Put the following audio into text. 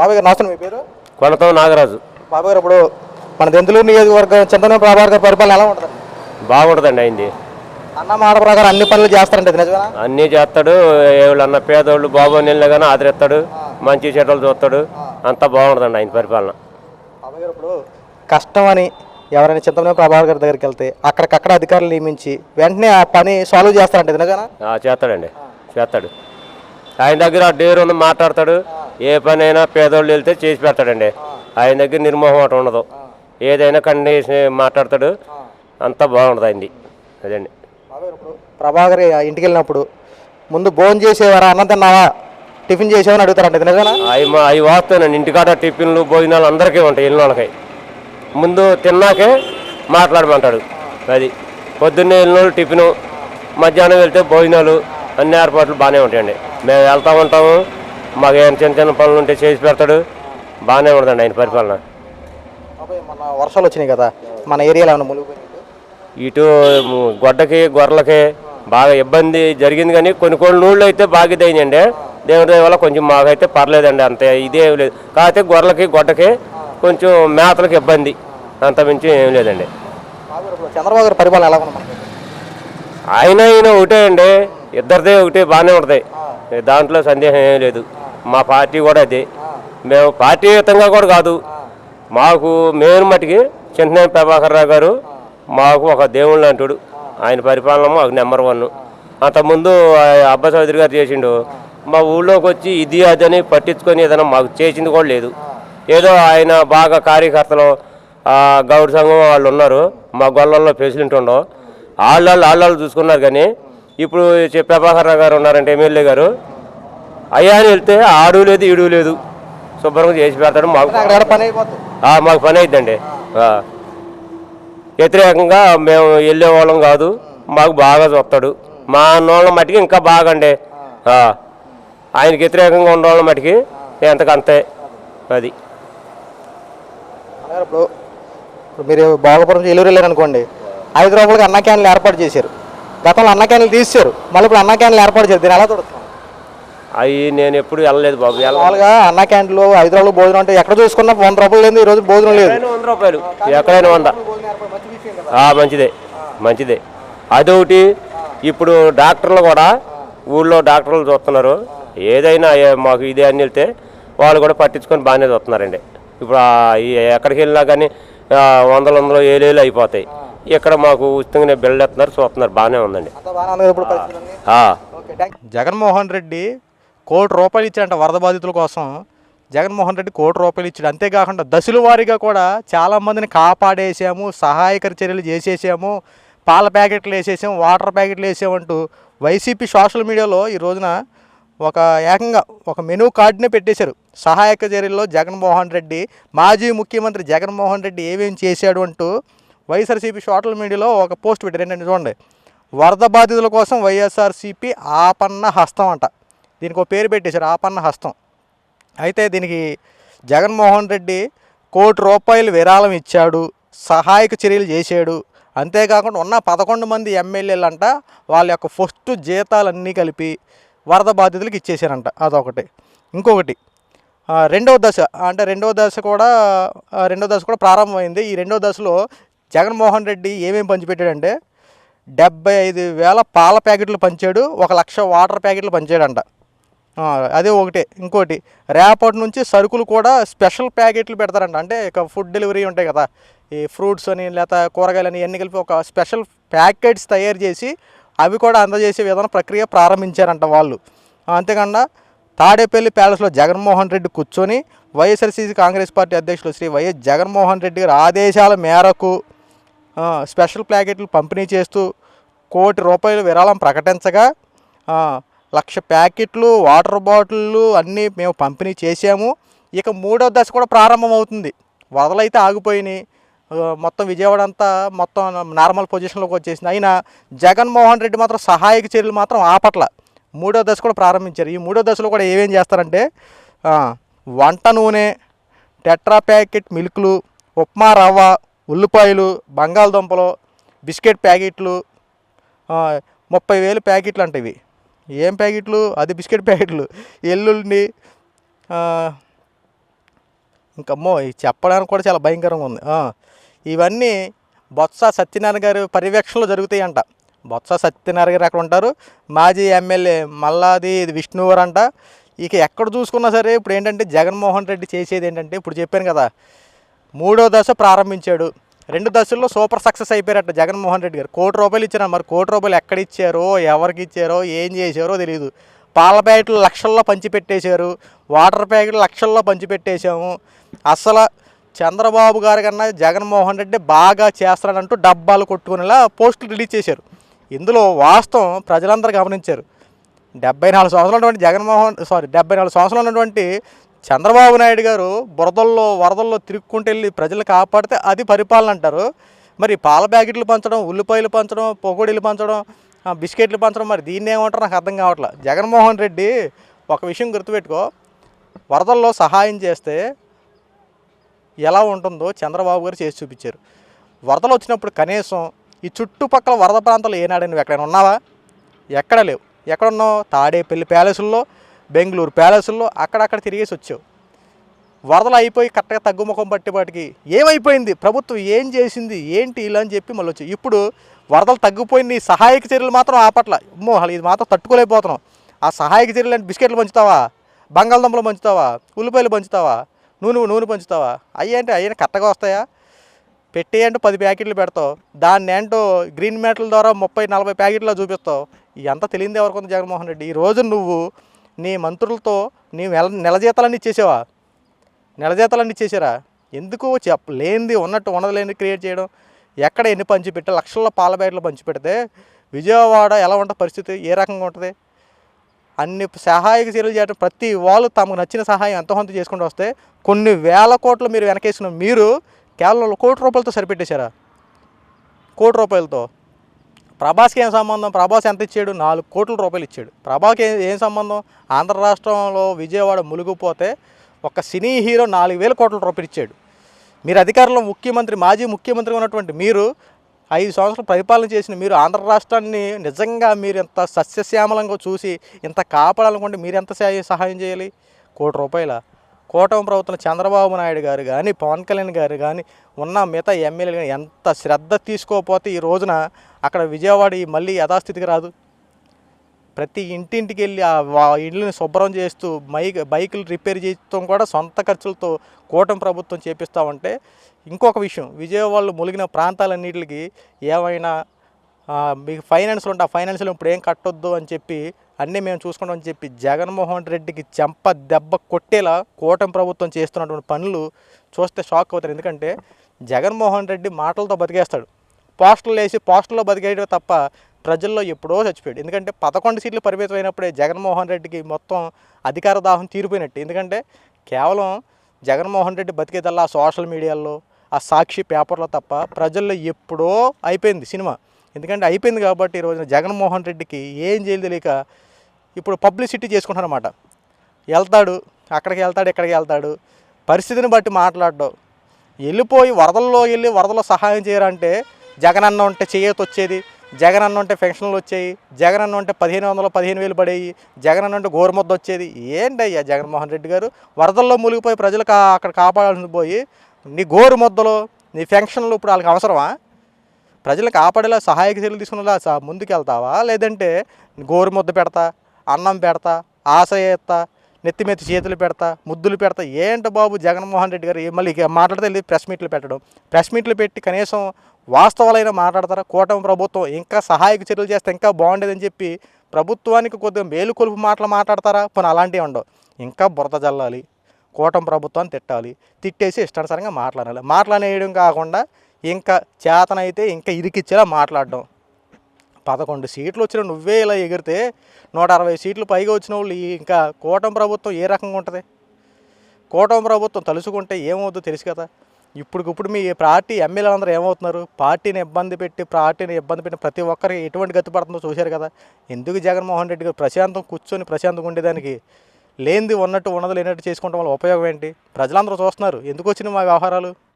బాబాయ్ గారు నమస్తే మీ పేరు? కొనతం నాగరాజు. బాబాయ్ గారు ఇప్పుడు మన దెంతులూరు నియోజకవర్గం చింతన ప్రభాకర్ గారి పరిపాలన ఎలా ఉంటుంది బాగుంటుందండి అయింది. అన్న మాట ప్రకారం అన్ని పనులు చేస్తారంటే నిజమేనా? అన్నీ చేస్తాడు. ఎవరన్నా పేదోళ్ళు బాబు నీళ్ళు కానీ ఆదరిస్తాడు. మంచి చెడ్డలు చూస్తాడు. అంతా బాగుంటుందండి ఆయన పరిపాలన. బాబాయ్ గారు ఇప్పుడు కష్టం అని ఎవరైనా చింతన ప్రభాకర్ గారి దగ్గరికి వెళ్తే అక్కడికక్కడ అధికారులు నియమించి వెంటనే ఆ పని సాల్వ్ చేస్తారంటే నిజమేనా? చేస్తాడండి. చేస్తాడు. ఆయన దగ్గర డేర్ మాట్లాడతాడు. ఏ పని అయినా పేదోళ్ళు వెళ్తే చేసి పెడతాడండి. ఆయన దగ్గర నిర్మోహం ఉండదు. ఏదైనా కండిషన్ మాట్లాడతాడు అంతా బాగుంటుంది అయింది అదండి. ప్రభాకర్ ఇంటికి వెళ్ళినప్పుడు ముందు భోజనం చేసేవారా? అన్నం తిన్నావా? టిఫిన్ చేసేవని అడుగుతారంటే నిజమేనా? అవి అవి వాస్తానండి ఇంటికాడ టిఫిన్లు భోజనాలు అందరికీ ఉంటాయి ఇళ్ళ వాళ్ళకి. ముందు తిన్నాకే మాట్లాడమంటాడు. అది. పొద్దున్నే వెళ్ళిన టిఫిను మధ్యాహ్నం వెళ్తే భోజనాలు అన్ని ఏర్పాట్లు బాగానే ఉంటాయండి. మేము వెళ్తా ఉంటాము మాకు ఏం చిన్న చిన్న పనులు ఉంటే చేసి పెడతాడు. బాగానే ఉంటుందండి ఆయన పరిపాలన. వర్షాలు వచ్చినాయి కదా మన ఏరియాలో ఏమైనా ఇటు గొడ్డకి గొర్రెలకి బాగా ఇబ్బంది జరిగింది కానీ కొన్ని కొన్ని నూళ్ళు అయితే బాగా ఇదైందండి. దేవుడి వల్ల కొంచెం మాకైతే పర్లేదండి అంతే ఇదే లేదు. కాకపోతే గొర్రెలకి గొడ్డకి కొంచెం మేతలకు ఇబ్బంది. అంత మించి ఏం లేదండి. చంద్రబాబు గారి పరిపాలన ఎలా ఆయన ఈయన ఒకటే అండి. ఇద్దరిదే ఒకటే బాగానే ఉంటుంది. దాంట్లో సందేహం ఏం లేదు. మా పార్టీ కూడా అదే. మేము పార్టీయుతంగా కూడా కాదు. మాకు మెయిన్ మటుకి చింతనేని ప్రభాకర్ రావు గారు మాకు ఒక దేవుళ్ళు అంటుడు. ఆయన పరిపాలన మాకు నెంబర్ వన్. అంతకుముందు అబ్బా చౌదరి గారు చేసిండు. మా ఊళ్ళోకి వచ్చి ఇది అదని అని పట్టించుకొని ఏదైనా మాకు చేసింది కూడా లేదు. ఏదో ఆయన బాగా కార్యకర్తలు గౌడ్ సంఘం వాళ్ళు ఉన్నారు. మా గొల్లల్లో ప్రెసిడెంట్ ఉండవు వాళ్ళు వాళ్ళు చూసుకున్నారు కానీ ఇప్పుడు ప్రభాకర్ రావు గారు ఉన్నారంటే ఎమ్మెల్యే గారు అయ్యా అని వెళ్తే ఆడు లేదు ఈడు లేదు. శుభ్రంగా చేసి పెడతాడు మాకు మాకు పని అయిద్దండి. వ్యతిరేకంగా మేము వెళ్ళే వాళ్ళం కాదు మాకు బాగా చూస్తాడు. మా అన్నోళ్ళ మట్టికి ఇంకా బాగండి. ఆ. ఆయనకి వ్యతిరేకంగా ఉండేవాళ్ళ మట్టికి ఎంతకంతే అది. అన్నారు ఇప్పుడు ఇప్పుడు మీరు భోగపురం ఏలూరు వెళ్ళారు అనుకోండి ఐదు రూపాయలకి అన్న క్యాన్లు ఏర్పాటు చేశారు. గతంలో అన్న క్యాన్లు తీశారు మళ్ళీ ఇప్పుడు అన్న క్యాన్లు ఏర్పాటు చేశారు. దీన్ని ఎలా చూడుతున్నాం అవి నేను ఎప్పుడు వెళ్ళలేదు బాబు మామూలుగా అన్న క్యాంటీన్లో ఐదు రూపాయలు భోజనం అంటే ఎక్కడ చూసుకున్నా వంద రూపాయలు లేదు ఈ రోజు భోజనం లేదు. వంద రూపాయలు ఎక్కడైనా వంద. మంచిదే మంచిదే. అదొకటి ఇప్పుడు డాక్టర్లు కూడా ఊళ్ళో డాక్టర్లు చూస్తున్నారు. ఏదైనా మాకు ఇదే అని వెళ్తే వాళ్ళు కూడా పట్టించుకొని బాగానే చూస్తున్నారండి. ఇప్పుడు ఎక్కడికి వెళ్ళినా కానీ వందల వందలు ఏలేలు అయిపోతాయి. ఇక్కడ మాకు ఉచితంగానే బిల్డ్ ఎత్తున్నారు చూస్తున్నారు బాగానే ఉందండి. జగన్మోహన్ రెడ్డి కోటి రూపాయలు ఇచ్చాడంట వరద బాధితుల కోసం. జగన్మోహన్ రెడ్డి కోటి రూపాయలు ఇచ్చాడు. అంతేకాకుండా దశల వారీగా కూడా చాలామందిని కాపాడేసాము సహాయకర చర్యలు చేసేసాము పాల ప్యాకెట్లు వేసేసాము వాటర్ ప్యాకెట్లు వేసామంటూ వైసీపీ సోషల్ మీడియాలో ఈ రోజున ఒక ఏకంగా ఒక మెనూ కార్డునే పెట్టేశారు. సహాయక చర్యల్లో జగన్మోహన్ రెడ్డి మాజీ ముఖ్యమంత్రి జగన్మోహన్ రెడ్డి ఏమేమి చేశాడు అంటూ వైఎస్ఆర్సీపీ సోషల్ మీడియాలో ఒక పోస్ట్ పెట్టారు. ఏంటంటే చూడండి వరద బాధితుల కోసం వైఎస్ఆర్సీపీ ఆపన్న హస్తం అంట. దీనికి ఒక పేరు పెట్టేశారు ఆపన్న హస్తం. అయితే దీనికి జగన్మోహన్ రెడ్డి కోటి రూపాయలు విరాళం ఇచ్చాడు సహాయక చర్యలు చేశాడు. అంతేకాకుండా ఉన్న పదకొండు మంది ఎమ్మెల్యేలంట వాళ్ళ యొక్క ఫస్ట్ జీతాలన్నీ కలిపి వరద బాధితులకు ఇచ్చేసారంట అదొకటి. ఇంకొకటి రెండవ దశ అంటే రెండవ దశ కూడా రెండవ దశ కూడా ప్రారంభమైంది. ఈ రెండవ దశలో జగన్మోహన్ రెడ్డి ఏమేమి పంచిపెట్టాడంటే డెబ్బై ఐదు వేల పాల ప్యాకెట్లు పంచాడు ఒక లక్ష వాటర్ ప్యాకెట్లు పంచాడంట. అదే ఒకటి ఇంకోటి. రేపటి నుంచి సరుకులు కూడా స్పెషల్ ప్యాకెట్లు పెడతారంట. అంటే ఇక ఫుడ్ డెలివరీ ఉంటాయి కదా. ఈ ఫ్రూట్స్ అని లేకపోతే కూరగాయలు అని ఎన్ని కలిపి ఒక స్పెషల్ ప్యాకెట్స్ తయారు చేసి అవి కూడా అందజేసే విధాన ప్రక్రియ ప్రారంభించారంట వాళ్ళు. అంతేకాకుండా తాడేపల్లి ప్యాలెస్లో జగన్మోహన్ రెడ్డి కూర్చొని వైఎస్ఆర్సీసీ కాంగ్రెస్ పార్టీ అధ్యక్షులు శ్రీ వైఎస్ జగన్మోహన్ రెడ్డి గారి ఆదేశాల మేరకు స్పెషల్ ప్యాకెట్లు పంపిణీ చేస్తూ కోటి రూపాయలు విరాళం ప్రకటించగా లక్ష ప్యాకెట్లు వాటర్ బాటిళ్ళు అన్నీ మేము పంపిణీ చేసాము ఇక మూడో దశ కూడా ప్రారంభమవుతుంది. వరదలైతే ఆగిపోయినాయి. మొత్తం విజయవాడ అంతా మొత్తం నార్మల్ పొజిషన్లోకి వచ్చేసింది. అయినా జగన్మోహన్ రెడ్డి మాత్రం సహాయక చర్యలు మాత్రం ఆపట్ల. మూడో దశ కూడా ప్రారంభించారు. ఈ మూడో దశలో కూడా ఏమేం చేస్తారంటే వంట నూనె టెట్రా ప్యాకెట్ మిల్క్లు ఉప్మా రవ్వ ఉల్లిపాయలు బంగాళదుంపలు బిస్కెట్ ప్యాకెట్లు ముప్పై వేలు ప్యాకెట్లు అంటే ఇవి. ఏం ప్యాకెట్లు? అది బిస్కెట్ ప్యాకెట్లు. ఎల్లుల్లి ఇంకమ్మో ఇది చెప్పడానికి కూడా చాలా భయంకరంగా ఉంది. ఇవన్నీ బొత్స సత్యనారాయణ గారి పర్యవేక్షణలో జరుగుతాయంట. బొత్స సత్యనారాయణ గారు అక్కడ ఉంటారు? మాజీ ఎమ్మెల్యే మల్లాది విష్ణువర్ అంట. ఇక ఎక్కడ చూసుకున్నా సరే ఇప్పుడు ఏంటంటే జగన్మోహన్ రెడ్డి చేసేది ఏంటంటే ఇప్పుడు చెప్పాను కదా మూడో దశ ప్రారంభించాడు. రెండు దశల్లో సూపర్ సక్సెస్ అయిపోయారట జగన్మోహన్ రెడ్డి గారు. కోటి రూపాయలు ఇచ్చారు మరి కోటి రూపాయలు ఎక్కడ ఇచ్చారో ఎవరికి ఇచ్చారో ఏం చేశారో తెలియదు పాల ప్యాకెట్లు లక్షల్లో పంచిపెట్టేశారు. వాటర్ ప్యాకెట్లు లక్షల్లో పంచిపెట్టేశాము. అసలు చంద్రబాబు గారి కన్నా జగన్మోహన్ రెడ్డి బాగా చేస్తాడంటూ డబ్బాలు కొట్టుకునేలా పోస్టులు రిలీజ్ చేశారు. ఇందులో వాస్తవం ప్రజలందరూ గమనించారు. డెబ్బై నాలుగు సంవత్సరాలు ఉన్నటువంటి జగన్మోహన్ సారీ డెబ్బై నాలుగు సంవత్సరాలు ఉన్నటువంటి చంద్రబాబు నాయుడు గారు బురదల్లో వరదల్లో తిరుక్కుంటూ వెళ్ళి ప్రజలు కాపాడితే అది పరిపాలన అంటారు. మరి పాల ప్యాకెట్లు పంచడం ఉల్లిపాయలు పంచడం పొగోడీలు పంచడం బిస్కెట్లు పంచడం మరి దీన్ని ఏమంటారు నాకు అర్థం కావట్లేదు జగన్మోహన్ రెడ్డి ఒక విషయం గుర్తుపెట్టుకో. వరదల్లో సహాయం చేస్తే ఎలా ఉంటుందో చంద్రబాబు గారు చేసి చూపించారు. వరదలు వచ్చినప్పుడు కనీసం ఈ చుట్టుపక్కల వరద ప్రాంతాలు ఏనాడని నువ్వు ఎక్కడైనా ఉన్నావా? ఎక్కడ లేవు. ఎక్కడ ఉన్నావు తాడేపల్లి ప్యాలెసుల్లో బెంగళూరు ప్యాలెస్లో అక్కడక్కడ తిరిగేసి వచ్చావు. వరదలు అయిపోయి కరెక్ట్గా తగ్గుముఖం పట్టేపాటికి ఏమైపోయింది? ప్రభుత్వం ఏం చేసింది? ఏంటి ఇలా అని చెప్పి మళ్ళీ వచ్చి ఇప్పుడు వరదలు తగ్గిపోయింది ఈ సహాయక చర్యలు మాత్రం ఆపట్ల అమ్మో ఇది మాత్రం తట్టుకోలేకపోతున్నాం ఆ సహాయక చర్యలు అంటే బిస్కెట్లు పంచుతావా? బంగాళదుంపలు పంచుతావా? ఉల్లిపాయలు పంచుతావా? నూనె నూనె పంచుతావా? అయ్యి అంటే అయ్యని కరెక్ట్గా వస్తాయా? పెట్టి అంటే పది ప్యాకెట్లు పెడతావు. దాన్ని ఏంటో గ్రీన్ మ్యాట్ల ద్వారా ముప్పై నలభై ప్యాకెట్లో చూపిస్తావు. ఎంత తెలియదు ఎవరికి జగన్మోహన్ రెడ్డి? ఈ రోజు నువ్వు నీ మంత్రులతో నీ నెల నెల జీతాలన్నీ ఇచ్చేసావా నెల జీతాలన్నీ ఇచ్చేసారా ఎందుకు చెప్ప లేనిది ఉన్నట్టు ఉన్నది క్రియేట్ చేయడం? ఎక్కడ ఎన్ని పంచిపెట్టా లక్షల్లో పాల బ్యాగులు పంచిపెడితే విజయవాడ ఎలా ఉంటుంది పరిస్థితి? ఏ రకంగా ఉంటుంది? అన్ని సహాయక చర్యలు చేయడం ప్రతి వాళ్ళు తమకు నచ్చిన సహాయం ఎంత కొంత చేసుకుంటూ వస్తే కొన్ని వేల కోట్లు మీరు వెనకేసిన మీరు కేవలం కోటి రూపాయలతో సరిపెట్టేశారా? కోటి రూపాయలతో. ప్రభాస్కి ఏం సంబంధం? ప్రభాస్ ఎంత ఇచ్చాడు? నాలుగు కోట్ల రూపాయలు ఇచ్చాడు. ప్రభాస్కి ఏం సంబంధం? ఆంధ్ర రాష్ట్రంలో విజయవాడ మునిగిపోతే ఒక సినీ హీరో నాలుగు వేల కోట్ల రూపాయలు ఇచ్చాడు. మీరు అధికారంలో ముఖ్యమంత్రి మాజీ ముఖ్యమంత్రి ఉన్నటువంటి మీరు ఐదు సంవత్సరాలు పరిపాలన చేసిన మీరు ఆంధ్ర రాష్ట్రాన్ని నిజంగా మీరు ఎంత సస్యశ్యామలంగా చూసి ఇంత కాపాడాలనుకుంటే మీరు ఎంత సహాయం చేయాలి? కోటి రూపాయల? కూటమి ప్రభుత్వం చంద్రబాబు నాయుడు గారు కానీ పవన్ కళ్యాణ్ గారు కానీ ఉన్న మిగతా ఎమ్మెల్యేలు కానీ ఎంత శ్రద్ధ తీసుకోకపోతే ఈ రోజున అక్కడ విజయవాడ మళ్ళీ యథాస్థితికి రాదు. ప్రతి ఇంటింటికి వెళ్ళి ఆ ఇళ్ళని శుభ్రం చేస్తూ మైక్ బైకులు రిపేర్ చేయడం కూడా సొంత ఖర్చులతో కూటమి ప్రభుత్వం చేపిస్తామంటే ఇంకొక విషయం విజయవాడలో ములిగిన ప్రాంతాలన్నిటికి ఏమైనా మీకు ఫైనాన్స్లు ఉంటే ఆ ఫైనాన్స్లో ఇప్పుడు ఏం కట్టొద్దు అని చెప్పి అన్నీ మేము చూసుకుంటామని చెప్పి జగన్మోహన్ రెడ్డికి చెంప దెబ్బ కొట్టేలా కూటమి ప్రభుత్వం చేస్తున్నటువంటి పనులు చూస్తే షాక్ అవుతారు. ఎందుకంటే జగన్మోహన్ రెడ్డి మాటలతో బతికేస్తాడు. పోస్టర్లు వేసి పోస్టర్లో బతికేయడం తప్ప ప్రజల్లో ఎప్పుడో చచ్చిపోయాడు. ఎందుకంటే పదకొండు సీట్లు పరిమితం అయినప్పుడే జగన్మోహన్ రెడ్డికి మొత్తం అధికార దాహం తీరిపోయినట్టు. ఎందుకంటే కేవలం జగన్మోహన్ రెడ్డి బతికేదల్లా ఆ సోషల్ మీడియాలో ఆ సాక్షి పేపర్లో తప్ప ప్రజల్లో ఎప్పుడో అయిపోయింది సినిమా. ఎందుకంటే అయిపోయింది కాబట్టి ఈ రోజున జగన్మోహన్ రెడ్డికి ఏం చేయలేదు తెలియక ఇప్పుడు పబ్లిసిటీ చేసుకుంటారన్నమాట వెళ్తాడు అక్కడికి వెళ్తాడు ఇక్కడికి వెళ్తాడు. పరిస్థితిని బట్టి మాట్లాడడం. వెళ్ళిపోయి వరదల్లో వెళ్ళి వరదలో సహాయం చేయరంటే జగన్ అన్న ఉంటే చేయత వచ్చేది జగన్ అన్న ఉంటే పెన్షన్లు వచ్చాయి జగన్ అన్న ఉంటే పదిహేను వందలు పదిహేను వేలు పడేవి జగన్ అన్న ఉంటే గోరుముద్ద వచ్చేది. ఏంటయ్యా జగన్మోహన్ రెడ్డి గారు? వరదల్లో మునిగిపోయి ప్రజలు కా అక్కడ కాపాడాల్సి పోయి నీ గోరు ముద్దలు నీ పెన్షన్లు ఇప్పుడు వాళ్ళకి అవసరమా? ప్రజలు కాపాడేలా సహాయక చర్యలు తీసుకునేలా స- ముందుకెళ్తావా? లేదంటే గోరు ముద్ద పెడతా? అన్నం పెడతా ఆశ ఎత్తా నెత్తిమెత్తి చేతులు పెడతా ముద్దులు పెడతా. ఏంటి బాబు జగన్మోహన్ రెడ్డి గారు? మళ్ళీ ఇక మాట్లాడితే వెళ్ళి ప్రెస్ మీట్లు పెట్టడం. ప్రెస్ మీట్లు పెట్టి కనీసం వాస్తవాలైనా మాట్లాడతారా? కూటమి ప్రభుత్వం ఇంకా సహాయక చర్యలు చేస్తే ఇంకా బాగుండేదని చెప్పి ప్రభుత్వానికి కొద్దిగా మేలు కొలుపు మాటలు మాట్లాడతారా? పోనీ అలాంటివి ఉండవు. ఇంకా బురద జల్లాలి కూటమి ప్రభుత్వాన్ని తిట్టాలి తిట్టేసి ఇష్టానుసారంగా మాట్లాడాలి. మాట్లాడేయడం కాకుండా ఇంకా చేతనైతే ఇంకా ఇరికిచ్చేలా మాట్లాడడం. పదకొండు సీట్లు వచ్చిన నువ్వే ఇలా ఎగిరితే నూట అరవై సీట్లు పైగా వచ్చిన వాళ్ళు ఇంకా కూటమి ప్రభుత్వం ఏ రకంగా ఉంటుంది? కూటమి ప్రభుత్వం తలుచుకుంటే ఏమవుతుందో తెలుసు కదా. ఇప్పటికిప్పుడు మీ పార్టీ ఎమ్మెల్యేలు అందరూ ఏమవుతున్నారు? పార్టీని ఇబ్బంది పెట్టి పార్టీని ఇబ్బంది పెట్టి ప్రతి ఒక్కరికి ఎటువంటి గతి పడుతుందో చూశారు కదా. ఎందుకు జగన్మోహన్ రెడ్డి గారు ప్రశాంతం కూర్చొని ప్రశాంతంగా ఉండేదానికి లేనిది ఉన్నట్టు ఉన్నది లేనట్టు చేసుకుంటాం వల్ల ఉపయోగం ఏంటి? ప్రజలందరూ చూస్తున్నారు. ఎందుకు వచ్చినాయి మా వ్యవహారాలు?